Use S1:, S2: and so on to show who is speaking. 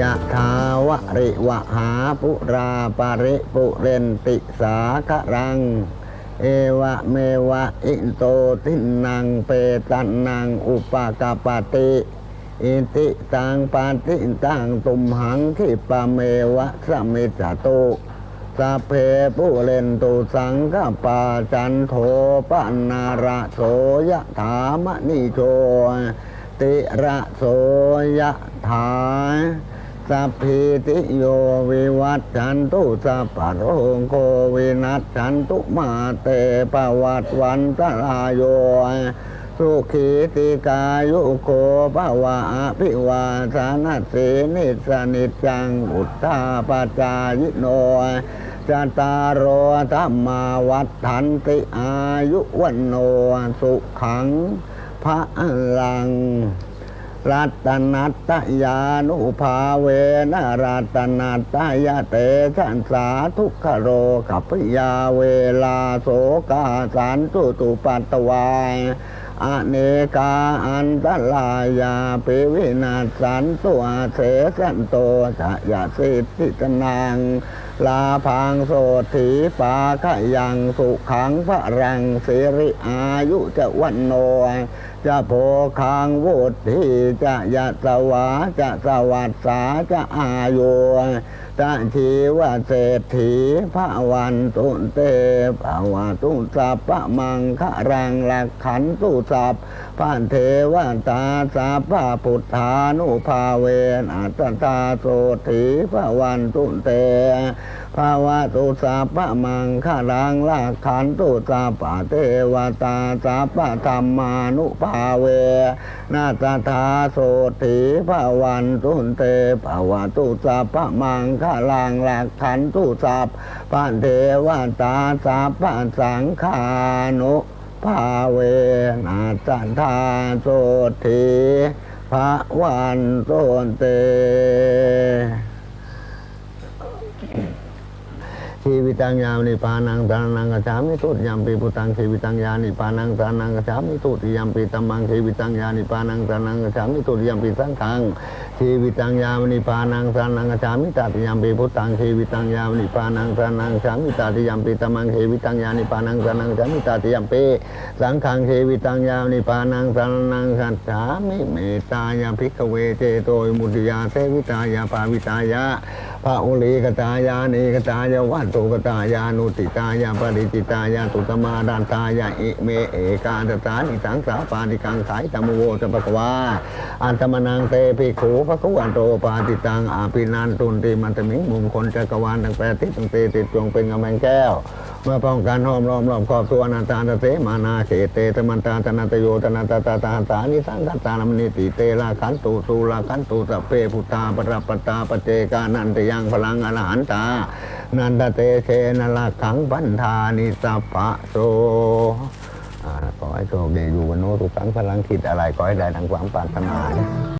S1: ยะทาวะริวหาปุราปาริปุเรนติสาครัง เอวะเมวะอิโตทินังเปตันนังอุปกาปติอิติตังปาติตังตุมหังคิปะเมวะสมมิจตุสัพเพปุเรนตุสังกปาจันโทปนาระโสยะถามณิโชติระโสยะถา สัพพิติโยวิวัตชันตุสัพพะโรโควินัสชันตุมาเตปวัตวันตรายโยสุขีติกายุโกภวะอภิวาสานาสีนิสนิจจังอุตตาปจายโนจตารโรธรรมาวัฏฐันติอายุวันโนสุขังพระลัง รัตนัตยานุภาเวนะรัตนัตตยเตชันสาทุกขโรขัพยาเวลาโสกาสันตุตุปัตตวายอเนกาอันตลายาปิวินาสันตัวเสสันโตจะยาสิทธิตนังลาพังโสถีปาขยังสุขังพระรังสิริอายุจะวันโนจะโพคังวุฒิจะยะสวาจะสวัสสาจะอายุจะชีวเศรษฐีพระวันตุเตภาวะตุสัพพะมังคะรังหลักขันตุสัพพันเทวตาสัพพะพุทธานุภาเวนัตตาโสถีพระวันตุเตภาวะตุสัพพะมังคะรังลาขันตุสัพพะเทวตาสัพพะธรรมานุภาเวนาตถาโสถีภาวันตุนเตภาวะตุสัพพะมังคะรังลาขันตุสัพพะเทวตาสัพพะสังฆานุภาเวนาตถาโสถีภาวันตุเต ชีวิตังยามนิพานังตานังกจฉามิตุติยามปีพุตังชีวิตังยานิพานังตานังกจฉามิตุติยามปีตัมมังชีวิตังยานิพานังตานังกจฉามิตุติยามปีสังฆังชีวิตังยามนิพานังตานังกจฉามิตติยามปีพุตังชีวิตังยามนิพานังตานังกจฉามิตติยามปีตัมมังชีวิตังยานิพานังตานังกจฉามิตติยามปีสังฆังชีวิตังยามนิพานังตานังกจฉามิเมตตายาภิกขเวเจโตวิมุติยาเทวิตายาภาวิตายาพระอุลีกตายานีกตายาวัตถุกตายานุติตายาปริจิตายาตุตมาดานตายาอิเมเอกาตตานิสังสาปานิกังสายตมโวจะปะกวาอันตมนังเตภิกขูพระกุวันโตปาติตังอาปินันตุนติมันตมิงมุมคนจักรวาลตั้งแปดทิศตั้งเตติดจงเป็นกำแพงแก้วเมื่อป้องกันห้อมล้อมรอบครอบตัวนันตาตเสมานาเขเตตมันตาตนันตโยตนันตตาตาตานิสังกัตตานมนิติเตลาขันตุสูลาขันตุสัพเพพุทธาปรปตาปเจกานันตยังพลังอรหันตา นันตเตเชนลาขังปันธานิสัพพะโสขอให้โชคดีอยู่วันโนทุกครั้งพลังคิดอะไรขอให้ได้ดังความปรารถนา